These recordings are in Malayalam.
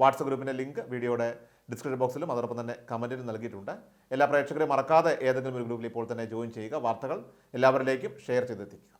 വാട്സപ്പ് ഗ്രൂപ്പിന്റെ ലിങ്ക് വീഡിയോയുടെ ഡിസ്ക്രിപ്ഷൻ ബോക്സിലും അതോടൊപ്പം തന്നെ കമന്റിലും നൽകിയിട്ടുണ്ട്. എല്ലാ പ്രേക്ഷകരെയും മറക്കാതെ ഏതെങ്കിലും ഒരു ഗ്രൂപ്പിൽ ഇപ്പോൾ തന്നെ ജോയിൻ ചെയ്യുക. വാർത്തകൾ എല്ലാവരിലേക്കും ഷെയർ ചെയ്തെത്തിക്കുക.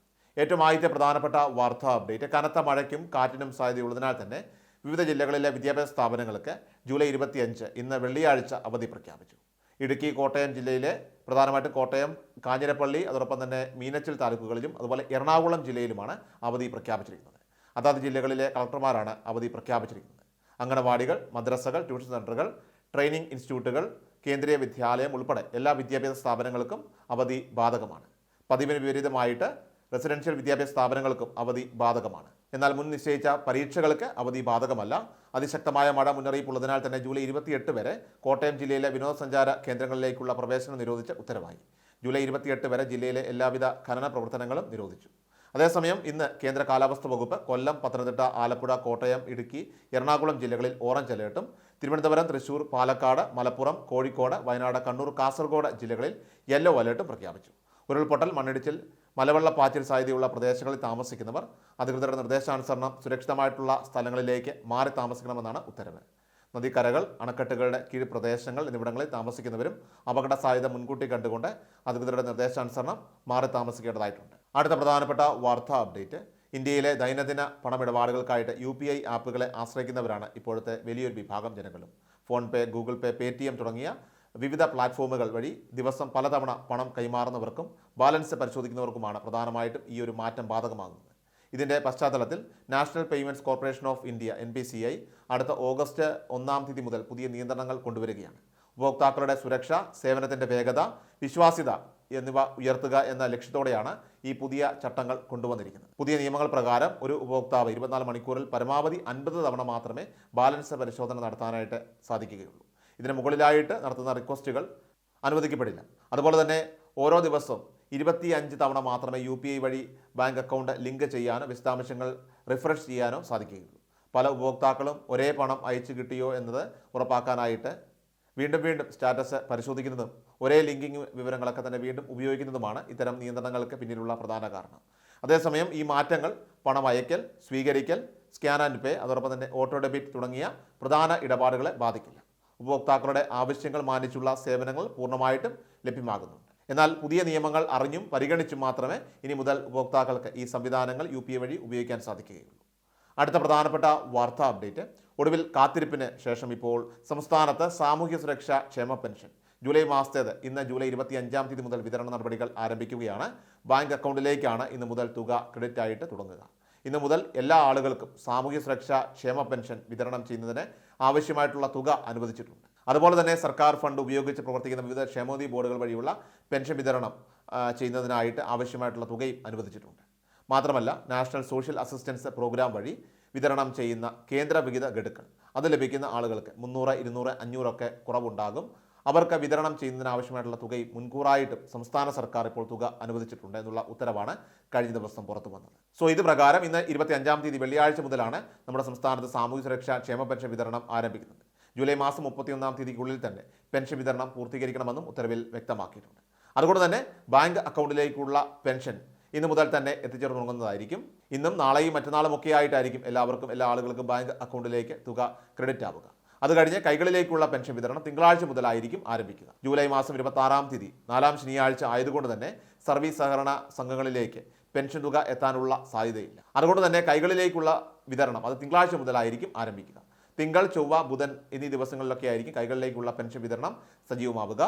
ഏറ്റവും ആദ്യത്തെ പ്രധാനപ്പെട്ട വാർത്താ അപ്ഡേറ്റ് കനത്ത മഴയ്ക്കും കാറ്റിനും സാധ്യതയുള്ളതിനാൽ തന്നെ വിവിധ ജില്ലകളിലെ വിദ്യാഭ്യാസ സ്ഥാപനങ്ങൾക്ക് ജൂലൈ ഇരുപത്തിയഞ്ച് ഇന്ന് വെള്ളിയാഴ്ച അവധി പ്രഖ്യാപിച്ചു. ഇടുക്കി കോട്ടയം ജില്ലയിലെ പ്രധാനമായിട്ടും കോട്ടയം കാഞ്ഞിരപ്പള്ളി അതോടൊപ്പം തന്നെ മീനച്ചിൽ താലൂക്കുകളിലും അതുപോലെ എറണാകുളം ജില്ലയിലുമാണ് അവധി പ്രഖ്യാപിച്ചിരിക്കുന്നത്. അതാത് ജില്ലകളിലെ കളക്ടർമാരാണ് അവധി പ്രഖ്യാപിച്ചിരിക്കുന്നത്. അംഗനവാടികൾ മദ്രസകൾ ട്യൂഷൻ സെന്ററുകൾ ട്രെയിനിങ് ഇൻസ്റ്റിറ്റ്യൂട്ടുകൾ കേന്ദ്രീയ വിദ്യാലയം ഉൾപ്പെടെ എല്ലാ വിദ്യാഭ്യാസ സ്ഥാപനങ്ങൾക്കും അവധി ബാധകമാണ്. പതിവിന് വിപരീതമായിട്ട് റെസിഡൻഷ്യൽ വിദ്യാഭ്യാസ സ്ഥാപനങ്ങൾക്കും അവധി ബാധകമാണ്. എന്നാൽ മുൻ നിശ്ചയിച്ച പരീക്ഷകൾക്ക് അവധി ബാധകമല്ല. അതിശക്തമായ മഴ മുന്നറിയിപ്പുള്ളതിനാൽ തന്നെ ജൂലൈ ഇരുപത്തിയെട്ട് വരെ കോട്ടയം ജില്ലയിലെ വിനോദസഞ്ചാര കേന്ദ്രങ്ങളിലേക്കുള്ള പ്രവേശനം നിരോധിച്ച് ഉത്തരവായി. ജൂലൈ ഇരുപത്തിയെട്ട് വരെ ജില്ലയിലെ എല്ലാവിധ ഖനന പ്രവർത്തനങ്ങളും നിരോധിച്ചു. അതേസമയം ഇന്ന് കേന്ദ്ര കാലാവസ്ഥ വകുപ്പ് കൊല്ലം പത്തനംതിട്ട ആലപ്പുഴ കോട്ടയം ഇടുക്കി എറണാകുളം ജില്ലകളിൽ ഓറഞ്ച് അലേർട്ടും. തിരുവനന്തപുരം തൃശൂർ പാലക്കാട് മലപ്പുറം കോഴിക്കോട് വയനാട് കണ്ണൂർ കാസർഗോഡ് ജില്ലകളിൽ യെല്ലോ അലേർട്ടും പ്രഖ്യാപിച്ചു. ഉരുൾപൊട്ടൽ മണ്ണിടിച്ചിൽ മലവെള്ളപ്പാച്ചിൽ സാധ്യതയുള്ള പ്രദേശങ്ങളിൽ താമസിക്കുന്നവർ അധികൃതരുടെ നിർദ്ദേശാനുസരണം സുരക്ഷിതമായിട്ടുള്ള സ്ഥലങ്ങളിലേക്ക് മാറി താമസിക്കണമെന്നാണ് ഉത്തരവ്. നദിക്കരകൾ അണക്കെട്ടുകളുടെ കീഴ് പ്രദേശങ്ങൾ എന്നിവിടങ്ങളിൽ താമസിക്കുന്നവരും അപകട സാധ്യത മുൻകൂട്ടി കണ്ടുകൊണ്ട് അധികൃതരുടെ നിർദ്ദേശാനുസരണം മാറി താമസിക്കേണ്ടതായിട്ടുണ്ട്. അടുത്ത പ്രധാനപ്പെട്ട വാർത്താ അപ്ഡേറ്റ്. ഇന്ത്യയിലെ ദൈനംദിന പണമിടപാടുകൾക്കായിട്ട് യു പി ഐ ആപ്പുകളെ ആശ്രയിക്കുന്നവരാണ് ഇപ്പോഴത്തെ വലിയൊരു വിഭാഗം ജനങ്ങളും. ഫോൺ പേ ഗൂഗിൾ പേ പേ തുടങ്ങിയ വിവിധ പ്ലാറ്റ്ഫോമുകൾ വഴി ദിവസം പലതവണ പണം കൈമാറുന്നവർക്കും ബാലൻസ് പരിശോധിക്കുന്നവർക്കുമാണ് പ്രധാനമായിട്ടും ഈ ഒരു മാറ്റം ബാധകമാകുന്നത്. ഇതിന്റെ പശ്ചാത്തലത്തിൽ National Payments Corporation of India N അടുത്ത ഓഗസ്റ്റ് ഒന്നാം തീയതി മുതൽ പുതിയ നിയന്ത്രണങ്ങൾ കൊണ്ടുവരികയാണ്. ഉപഭോക്താക്കളുടെ സുരക്ഷ സേവനത്തിന്റെ വേഗത വിശ്വാസ്യത എന്നിവ ഉയർത്തുക എന്ന ലക്ഷ്യത്തോടെയാണ് ഈ പുതിയ ചട്ടങ്ങൾ കൊണ്ടുവന്നിരിക്കുന്നത്. പുതിയ നിയമങ്ങൾ പ്രകാരം ഒരു ഉപഭോക്താവ് ഇരുപത്തിനാല് മണിക്കൂറിൽ പരമാവധി അൻപത് തവണ മാത്രമേ ബാലൻസ് പരിശോധന നടത്താനായിട്ട് സാധിക്കുകയുള്ളൂ. ഇതിന് മുകളിലായിട്ട് നടത്തുന്ന റിക്വസ്റ്റുകൾ അനുവദിക്കപ്പെടില്ല. അതുപോലെ തന്നെ ഓരോ ദിവസവും ഇരുപത്തി അഞ്ച് തവണ മാത്രമേ യു പി ഐ വഴി ബാങ്ക് അക്കൗണ്ട് ലിങ്ക് ചെയ്യാനോ വിശദാംശങ്ങൾ റിഫ്രഷ് ചെയ്യാനോ സാധിക്കുകയുള്ളൂ. പല ഉപഭോക്താക്കളും ഒരേ പണം അയച്ചു കിട്ടിയോ എന്നത് ഉറപ്പാക്കാനായിട്ട് വീണ്ടും വീണ്ടും സ്റ്റാറ്റസ് പരിശോധിക്കുന്നതും ഒരേ ലിങ്കിങ് വിവരങ്ങളൊക്കെ തന്നെ വീണ്ടും ഉപയോഗിക്കുന്നതുമാണ് ഇത്തരം നിയന്ത്രണങ്ങൾക്ക് പിന്നിലുള്ള പ്രധാന കാരണം. അതേസമയം ഈ മാറ്റങ്ങൾ പണം അയക്കൽ സ്വീകരിക്കൽ സ്കാൻ ആൻഡ് പേ അതോടൊപ്പം തന്നെ ഓട്ടോ ഡെബിറ്റ് തുടങ്ങിയ പ്രധാന ഇടപാടുകളെ ബാധിക്കില്ല. ഉപഭോക്താക്കളുടെ ആവശ്യങ്ങൾ മാനിച്ചുള്ള സേവനങ്ങൾ പൂർണമായിട്ടും ലഭ്യമാകുന്നുണ്ട്. എന്നാൽ പുതിയ നിയമങ്ങൾ അറിഞ്ഞും പരിഗണിച്ചും മാത്രമേ ഇനി മുതൽ ഉപഭോക്താക്കൾക്ക് ഈ സംവിധാനങ്ങൾ യു വഴി ഉപയോഗിക്കാൻ സാധിക്കുകയുള്ളൂ. അടുത്ത പ്രധാനപ്പെട്ട വാർത്താ അപ്ഡേറ്റ്. ഒടുവിൽ കാത്തിരിപ്പിന് ശേഷം ഇപ്പോൾ സംസ്ഥാനത്ത് സാമൂഹ്യ സുരക്ഷാ ക്ഷേമ പെൻഷൻ. ജൂലൈ മാസത്തേത് ഇന്ന് ജൂലൈ ഇരുപത്തി അഞ്ചാം തീയതി മുതൽ വിതരണ നടപടികൾ ആരംഭിക്കുകയാണ്. ബാങ്ക് അക്കൗണ്ടിലേക്കാണ് ഇന്ന് മുതൽ തുക ക്രെഡിറ്റ് ആയിട്ട് തുടങ്ങുക. ഇന്ന് മുതൽ എല്ലാ ആളുകൾക്കും സാമൂഹ്യ സുരക്ഷാ ക്ഷേമ പെൻഷൻ വിതരണം ചെയ്യുന്നതിന് ആവശ്യമായിട്ടുള്ള തുക അനുവദിച്ചിട്ടുണ്ട്. അതുപോലെ തന്നെ സർക്കാർ ഫണ്ട് ഉപയോഗിച്ച് പ്രവർത്തിക്കുന്ന വിവിധ ക്ഷേമോദി ബോർഡുകൾ വഴിയുള്ള പെൻഷൻ വിതരണം ചെയ്യുന്നതിനായിട്ട് ആവശ്യമായിട്ടുള്ള തുകയും അനുവദിച്ചിട്ടുണ്ട്. മാത്രമല്ല നാഷണൽ സോഷ്യൽ അസിസ്റ്റൻസ് പ്രോഗ്രാം വഴി വിതരണം ചെയ്യുന്ന കേന്ദ്ര വിഹിത ഗഡുക്കൾ. അത് ലഭിക്കുന്ന ആളുകൾക്ക് മുന്നൂറ് ഇരുന്നൂറ് അഞ്ഞൂറൊക്കെ കുറവുണ്ടാകും. അവർക്ക് വിതരണം ചെയ്യുന്നതിന് ആവശ്യമായിട്ടുള്ള തുകയും മുൻകൂറായിട്ടും സംസ്ഥാന സർക്കാർ ഇപ്പോൾ തുക അനുവദിച്ചിട്ടുണ്ട് എന്നുള്ള ഉത്തരവാണ് കഴിഞ്ഞ ദിവസം പുറത്തു വന്നത്. സോ ഇത് പ്രകാരം ഇന്ന് ഇരുപത്തി അഞ്ചാം തീയതി വെള്ളിയാഴ്ച മുതലാണ് നമ്മുടെ സംസ്ഥാനത്ത് സാമൂഹ്യ സുരക്ഷാ ക്ഷേമ പെൻഷൻ വിതരണം ആരംഭിക്കുന്നത്. ജൂലൈ മാസം മുപ്പത്തിയൊന്നാം തീയതിക്കുള്ളിൽ തന്നെ പെൻഷൻ വിതരണം പൂർത്തീകരിക്കണമെന്നും ഉത്തരവിൽ വ്യക്തമാക്കിയിട്ടുണ്ട്. അതുകൊണ്ട് തന്നെ ബാങ്ക് അക്കൗണ്ടിലേക്കുള്ള പെൻഷൻ ഇന്ന് മുതൽ തന്നെ എത്തിച്ചേർന്ന് തുടങ്ങുന്നതായിരിക്കും ഇന്നും നാളെയും മറ്റന്നാളും ഒക്കെ ആയിട്ടായിരിക്കും എല്ലാവർക്കും എല്ലാ ആളുകൾക്കും ബാങ്ക് അക്കൗണ്ടിലേക്ക് തുക ക്രെഡിറ്റ് ആവുക. അത് കഴിഞ്ഞ് കൈകളിലേക്കുള്ള പെൻഷൻ വിതരണം തിങ്കളാഴ്ച മുതലായിരിക്കും ആരംഭിക്കുക. ജൂലൈ മാസം ഇരുപത്തി ആറാം തീയതി നാലാം ശനിയാഴ്ച ആയതുകൊണ്ട് തന്നെ സർവീസ് സഹകരണ സംഘങ്ങളിലേക്ക് പെൻഷൻ തുക എത്താനുള്ള സാധ്യതയില്ല. അതുകൊണ്ട് തന്നെ കൈകളിലേക്കുള്ള വിതരണം അത് തിങ്കളാഴ്ച മുതലായിരിക്കും ആരംഭിക്കുക. തിങ്കൾ ചൊവ്വ ബുധൻ എന്നീ ദിവസങ്ങളിലൊക്കെ ആയിരിക്കും കൈകളിലേക്കുള്ള പെൻഷൻ വിതരണം സജീവമാവുക.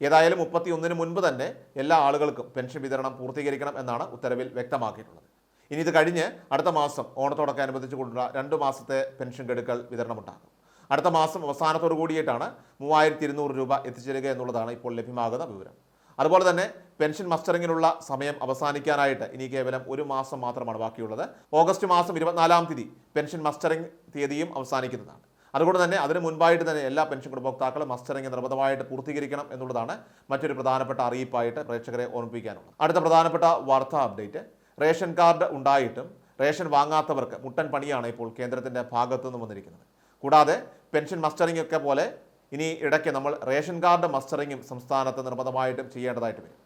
ഏതായാലും മുപ്പത്തി ഒന്നിന് മുൻപ് തന്നെ എല്ലാ ആളുകൾക്കും പെൻഷൻ വിതരണം പൂർത്തീകരിക്കണം എന്നാണ് ഉത്തരവിൽ വ്യക്തമാക്കിയിട്ടുള്ളത്. ഇനി ഇത് കഴിഞ്ഞ് അടുത്ത മാസം ഓണത്തോടൊക്കെ അനുബന്ധിച്ചുകൊണ്ടുള്ള രണ്ട് മാസത്തെ പെൻഷൻ ഗഡുക്കൾ വിതരണമുണ്ടാകും. അടുത്ത മാസം അവസാനത്തോടു കൂടിയിട്ടാണ് മൂവായിരത്തി ഇരുന്നൂറ് രൂപ എത്തിച്ചേരുക എന്നുള്ളതാണ് ഇപ്പോൾ ലഭ്യമാകുന്ന വിവരം. അതുപോലെ തന്നെ പെൻഷൻ മസ്റ്ററിങ്ങിനുള്ള സമയം അവസാനിക്കാനായിട്ട് ഇനി കേവലം ഒരു മാസം മാത്രമാണ് ബാക്കിയുള്ളത്. ഓഗസ്റ്റ് മാസം ഇരുപത്തിനാലാം തീയതി പെൻഷൻ മസ്റ്ററിംഗ് തീയതിയും അവസാനിക്കുന്നതാണ്. അതുകൊണ്ട് തന്നെ അതിന് മുൻപായിട്ട് തന്നെ എല്ലാ പെൻഷൻ ഗുണഭോക്താക്കളും മസ്റ്ററിംഗ് നിർബന്ധമായിട്ട് പൂർത്തീകരിക്കണം എന്നുള്ളതാണ് മറ്റൊരു പ്രധാനപ്പെട്ട അറിയിപ്പായിട്ട് പ്രേക്ഷകരെ ഓർമ്മിപ്പിക്കാനുള്ളത്. അടുത്ത പ്രധാനപ്പെട്ട വാർത്താ അപ്ഡേറ്റ്. റേഷൻ കാർഡ് ഉണ്ടായിട്ടും റേഷൻ വാങ്ങാത്തവർക്ക് മുട്ടൻ പണിയാണ് ഇപ്പോൾ കേന്ദ്രത്തിന്റെ ഭാഗത്തു നിന്ന് വന്നിരിക്കുന്നത്. കൂടാതെ പെൻഷൻ മസ്റ്ററിംഗ് ഒക്കെ പോലെ ഇനി ഇടയ്ക്ക് നമ്മൾ റേഷൻ കാർഡ് മസ്റ്ററിങ്ങും സംസ്ഥാനത്ത് നിർബന്ധമായിട്ടും ചെയ്യേണ്ടതായിട്ട് വരും.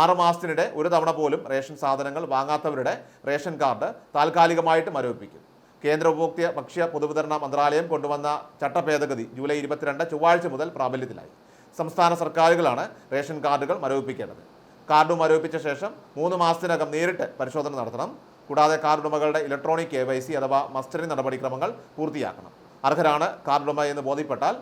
ആറ് മാസത്തിനിടെ ഒരു തവണ പോലും റേഷൻ സാധനങ്ങൾ വാങ്ങാത്തവരുടെ റേഷൻ കാർഡ് താൽക്കാലികമായിട്ട് മരവിപ്പിക്കും. കേന്ദ്ര ഉപഭോക്തൃ ഭക്ഷ്യ പൊതുവിതരണ മന്ത്രാലയം കൊണ്ടുവന്ന ചട്ടഭേദഗതി ജൂലൈ ഇരുപത്തിരണ്ട് ചൊവ്വാഴ്ച മുതൽ പ്രാബല്യത്തിലായി. സംസ്ഥാന സർക്കാരുകളാണ് റേഷൻ കാർഡുകൾ മരവിപ്പിക്കേണ്ടത്. കാർഡ് മരവിപ്പിച്ച ശേഷം മൂന്ന് മാസത്തിനകം നേരിട്ട് പരിശോധന നടത്തണം. കൂടാതെ കാർഡുടമകളുടെ ഇലക്ട്രോണിക് കെ വൈ സി അഥവാ മസ്റ്ററിംഗ് നടപടിക്രമങ്ങൾ പൂർത്തിയാക്കണം. അർഹരാണ് കാർഡ് ഉടമ എന്ന് ബോധ്യപ്പെട്ടാൽ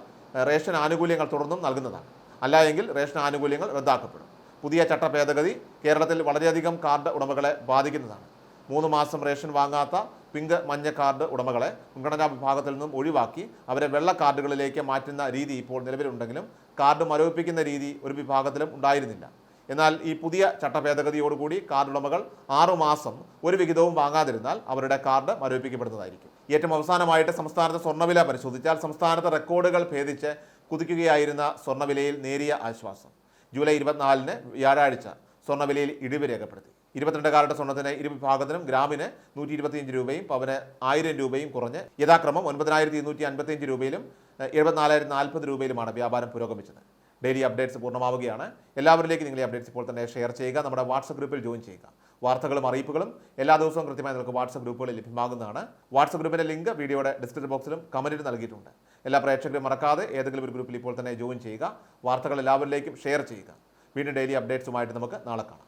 റേഷൻ ആനുകൂല്യങ്ങൾ തുടർന്നും നൽകുന്നതാണ്. അല്ല എങ്കിൽ റേഷൻ ആനുകൂല്യങ്ങൾ റദ്ദാക്കപ്പെടും. പുതിയ ചട്ട ഭേദഗതി കേരളത്തിൽ വളരെയധികം കാർഡ് ഉടമകളെ ബാധിക്കുന്നതാണ്. മൂന്ന് മാസം റേഷൻ വാങ്ങാത്ത പിങ്ക് മഞ്ഞ കാർഡ് ഉടമകളെ മുൻഗണനാ വിഭാഗത്തിൽ നിന്നും ഒഴിവാക്കി അവരെ വെള്ള കാർഡുകളിലേക്ക് മാറ്റുന്ന രീതി ഇപ്പോൾ നിലവിലുണ്ടെങ്കിലും കാർഡ് മരവിപ്പിക്കുന്ന രീതി ഒരു വിഭാഗത്തിലും ഉണ്ടായിരുന്നില്ല. എന്നാൽ ഈ പുതിയ ചട്ടഭേദഗതിയോടുകൂടി കാർഡ് ഉടമകൾ ആറുമാസം ഒരു വിഹിതവും വാങ്ങാതിരുന്നാൽ അവരുടെ കാർഡ് മരവിപ്പിക്കപ്പെടുന്നതായിരിക്കും. ഏറ്റവും അവസാനമായിട്ട് സംസ്ഥാനത്തെ സ്വർണവില പരിശോധിച്ചാൽ സംസ്ഥാനത്തെ റെക്കോർഡുകൾ ഭേദിച്ച് കുതിക്കുകയായിരുന്ന സ്വർണവിലയിൽ നേരിയ ആശ്വാസം. ജൂലൈ ഇരുപത്തിനാലിന് വ്യാഴാഴ്ച സ്വർണവിലയിൽ ഇടിവ് രേഖപ്പെടുത്തി. ഇരുപത്തിരണ്ട് കാരറ്റ് സ്വർണത്തിന് ഇരു വിഭാഗത്തിനും ഗ്രാമിന് നൂറ്റി ഇരുപത്തിയഞ്ച് രൂപയും പവന് ആയിരം രൂപയും കുറഞ്ഞ് യഥാക്രമം ഒൻപതിനായിരത്തി ഇരുന്നൂറ്റി അൻപത്തിയഞ്ച് രൂപയിലും എഴുപത്തിനാലായിരത്തി നാൽപ്പത് രൂപയിലുമാണ് വ്യാപാരം പുരോഗമിച്ചത്. ഡെയിലി അപ്ഡേറ്റ്സ് പൂർണമാവുകയാണ്. എല്ലാവരിലേക്കും നിങ്ങൾ ഈ അപ്ഡേറ്റ്സ് ഇപ്പോൾ തന്നെ ഷെയർ ചെയ്യുക. നമ്മുടെ വാട്സപ്പ് ഗ്രൂപ്പിൽ ജോയിൻ ചെയ്യുക. വാർത്തകളും അറിയിപ്പുകളും എല്ലാ ദിവസവും കൃത്യമായി നിങ്ങൾക്ക് വാട്സപ്പ് ഗ്രൂപ്പുകളിൽ ലഭ്യമാകുന്നതാണ്. വാട്സപ്പ് ഗ്രൂപ്പിന്റെ ലിങ്ക് വീഡിയോയുടെ ഡിസ്ക്രിപ്ഷൻ ബോക്സിലും കമന്റിൽ നൽകിയിട്ടുണ്ട്. എല്ലാ പ്രേക്ഷകരും മറക്കാതെ ഏതെങ്കിലും ഒരു ഗ്രൂപ്പിൽ ഇപ്പോൾ തന്നെ ജോയിൻ ചെയ്യുക. വാർത്തകൾ എല്ലാവരിലേക്കും ഷെയർ ചെയ്യുക. വീണ്ടും ഡെയിലി അപ്ഡേറ്റ്സുമായിട്ട് നമുക്ക് നാളെ കാണാം.